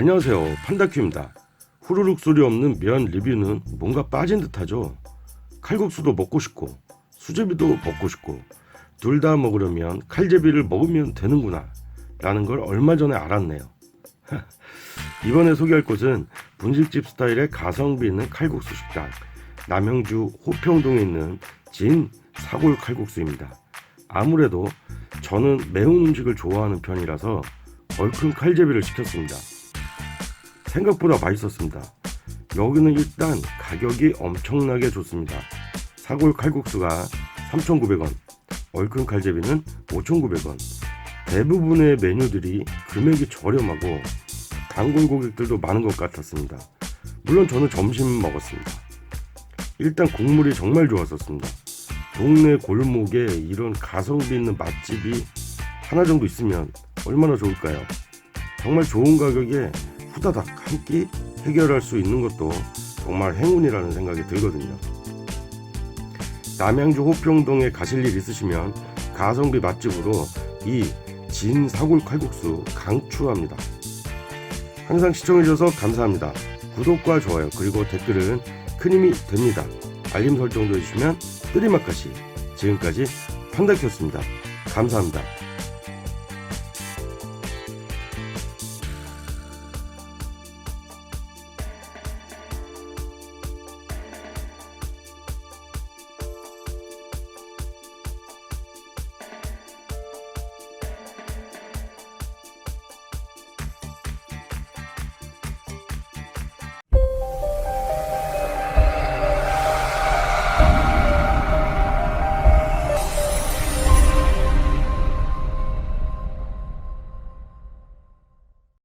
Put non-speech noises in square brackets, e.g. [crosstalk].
안녕하세요. 판다큐입니다. 후루룩 소리 없는 면 리뷰는 뭔가 빠진 듯하죠. 칼국수도 먹고 싶고 수제비도 먹고 싶고 둘 다 먹으려면 칼제비를 먹으면 되는구나 라는 걸 얼마 전에 알았네요. [laughs] 이번에 소개할 곳은 분식집 스타일의 가성비 있는 칼국수 식당 남양주 호평동에 있는 진 사골 칼국수입니다. 아무래도 저는 매운 음식을 좋아하는 편이라서 얼큰 칼제비를 시켰습니다 생각보다 맛있었습니다. 여기는 일단 가격이 엄청나게 좋습니다. 사골 칼국수가 3,900원, 얼큰 칼제비는 5,900원. 대부분의 메뉴들이 금액이 저렴하고 단골 고객들도 많은 것 같았습니다. 물론 저는 점심 먹었습니다. 일단 국물이 정말 좋았었습니다. 동네 골목에 이런 가성비 있는 맛집이 하나 정도 있으면 얼마나 좋을까요? 정말 좋은 가격에 후다닥 한 끼 해결할 수 있는 것도 정말 행운이라는 생각이 들거든요. 남양주 호평동에 가실 일 있으시면 가성비 맛집으로 이 진 사골 칼국수 강추합니다. 항상 시청해주셔서 감사합니다. 구독과 좋아요 그리고 댓글은 큰 힘이 됩니다. 알림 설정도 해주시면 뜨리마카시 지금까지 판다키였습니다. 감사합니다.